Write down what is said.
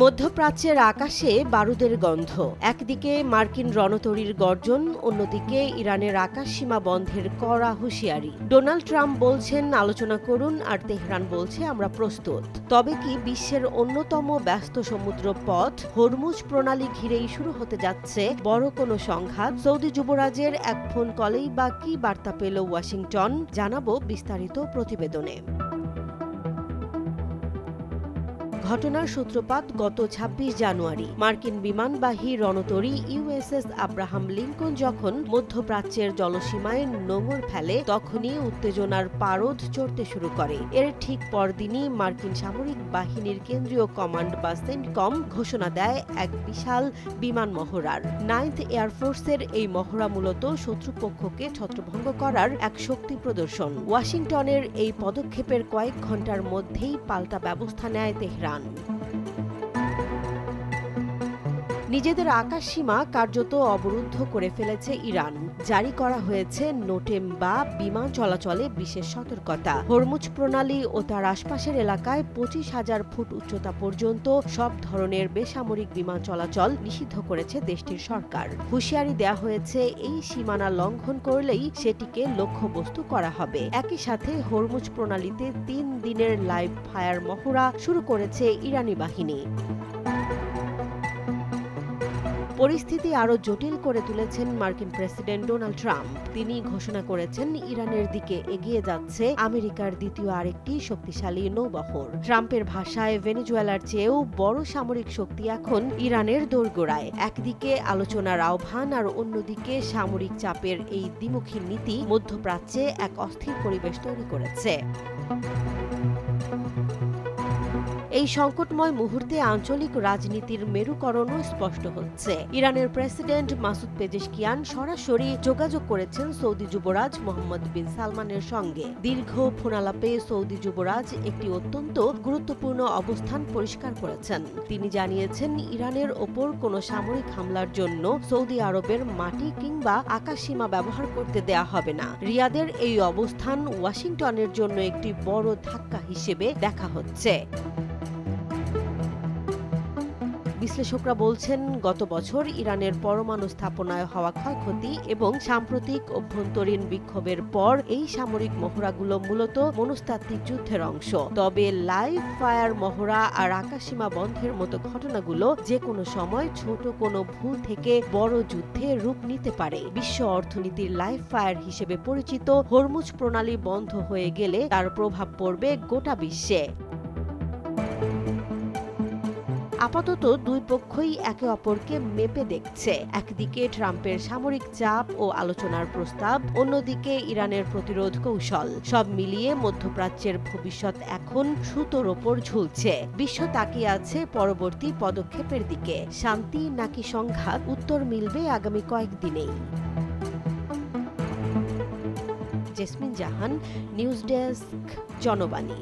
মধ্যপ্রাচ্যের আকাশে বারুদের গন্ধ। একদিকে মার্কিন রণতরীর গর্জন, অন্যদিকে ইরানের আকাশ সীমা বন্ধের কড়া হুঁশিয়ারি। ডোনাল্ড ট্রাম্প বলছেন, আলোচনা করুন। আর তেহরান বলছে, আমরা প্রস্তুত। তবে কি বিশ্বের অন্যতম ব্যস্ত সমুদ্র পথ, হরমুজ প্রণালী ঘিরেই শুরু হতে যাচ্ছে বড় কোনো সংঘাত। সৌদি যুবরাজের এক ফোন কলেই বা কি বার্তা পেল ওয়াশিংটন, জানাব বিস্তারিত প্রতিবেদনে। ঘটনার সূত্রপাত গত ২৬ জানুয়ারি। মার্কিন বিমানবাহী রণতরী ইউএসএস আব্রাহাম লিঙ্কন যখন মধ্যপ্রাচ্যের জলসীমায় নোঙর ফেলে, তখনই উত্তেজনার পারদ চড়তে শুরু করে। এর ঠিক পরদিনই মার্কিন সামরিক বাহিনীর কেন্দ্রীয় কমান্ড বা সেন্টকম ঘোষণা দেয় এক বিশাল বিমান মহড়ার। নাইন্থ এয়ারফোর্সের এই মহড়া মূলত শত্রুপক্ষকে ছত্রভঙ্গ করার এক শক্তি প্রদর্শন। ওয়াশিংটনের এই পদক্ষেপের কয়েক ঘণ্টার মধ্যেই পাল্টা ব্যবস্থা নেয় তেহরান। Iran. নিজেদের আকাশ সীমা কার্যত অবরুদ্ধ করে ফেলেছে ইরান। জারি করা হয়েছে নোটেম বা বিমান চলাচলে বিশেষ সতর্কতা। হরমুজ প্রণালী ও তার আশপাশের এলাকায় পঁচিশ হাজার ফুট উচ্চতা পর্যন্ত সব ধরনের বেসামরিক বিমান চলাচল নিষিদ্ধ করেছে দেশটির সরকার। হুঁশিয়ারি দেয়া হয়েছে, এই সীমানা লঙ্ঘন করলেই সেটিকে লক্ষ্যবস্তু করা হবে। একই সাথে হরমুজ প্রণালীতে তিন দিনের লাইভ ফায়ার মহড়া শুরু করেছে ইরানি বাহিনী। পরিস্থিতি আরও জটিল করে তুলেছেন মার্কিন প্রেসিডেন্ট ডোনাল্ড ট্রাম্প। তিনি ঘোষণা করেছেন, ইরানের দিকে এগিয়ে যাচ্ছে আমেরিকার দ্বিতীয় আরেকটি শক্তিশালী নৌবহর। ট্রাম্পের ভাষায়, ভেনেজুয়েলার চেয়েও বড় সামরিক শক্তি এখন ইরানের দোরগোড়ায়। একদিকে আলোচনার আহ্বান আর অন্যদিকে সামরিক চাপের এই দ্বিমুখী নীতি মধ্যপ্রাচ্যে এক অস্থির পরিবেশ তৈরি করেছে। এই সংকটময় মুহূর্তে আঞ্চলিক রাজনীতির মেরুকরণও স্পষ্ট হচ্ছে। ইরানের প্রেসিডেন্ট মাসুদ পেজেশকিয়ান সরাসরি যোগাযোগ করেছেন সৌদি যুবরাজ মোহাম্মদ বিন সালমানের সঙ্গে। দীর্ঘ ফোনালাপে সৌদি যুবরাজ একটি অত্যন্ত গুরুত্বপূর্ণ অবস্থান পরিষ্কার করেছেন। তিনি জানিয়েছেন, ইরানের ওপর কোনো সামরিক হামলার জন্য সৌদি আরবের মাটি কিংবা আকাশসীমা ব্যবহার করতে দেয়া হবে না। রিয়াদের এই অবস্থান ওয়াশিংটনের জন্য একটি বড় ধাক্কা হিসেবে দেখা হচ্ছে। বিশ্লেষকরা বলছেন, গত বছর ইরানের পরমাণু স্থাপনায় হওয়া ক্ষয়ক্ষতি এবং সাম্প্রতিক অভ্যন্তরীণ বিক্ষোভের পর এই সামরিক মহড়াগুলো মূলত মনস্তাত্ত্বিক যুদ্ধের অংশ। তবে লাইভ ফায়ার মহড়া আর আকাশসীমা বন্ধের মতো ঘটনাগুলো যে কোনো সময় ছোট কোনো ভুল থেকে বড় যুদ্ধে রূপ নিতে পারে। বিশ্ব অর্থনীতির লাইভ ফায়ার হিসেবে পরিচিত, হরমুজ প্রণালী বন্ধ হয়ে গেলে তার প্রভাব পড়বে গোটা বিশ্বে। আপাতত দুই পক্ষই একে অপরকে মেপে দেখছে। একদিকে ট্রাম্পের সামরিক চাপ ও আলোচনার প্রস্তাব, অন্যদিকে ইরানের প্রতিরোধ কৌশল। সব মিলিয়ে মধ্যপ্রাচ্যের ভবিষ্যৎ এখন সুতোর ওপর ঝুলছে। বিশ্ব তাকিয়ে আছে পরবর্তী পদক্ষেপের দিকে। শান্তি নাকি সংঘাত? উত্তর মিলবে আগামী কয়েকদিনেই। Jesmin Jahan, news desk, Janobani.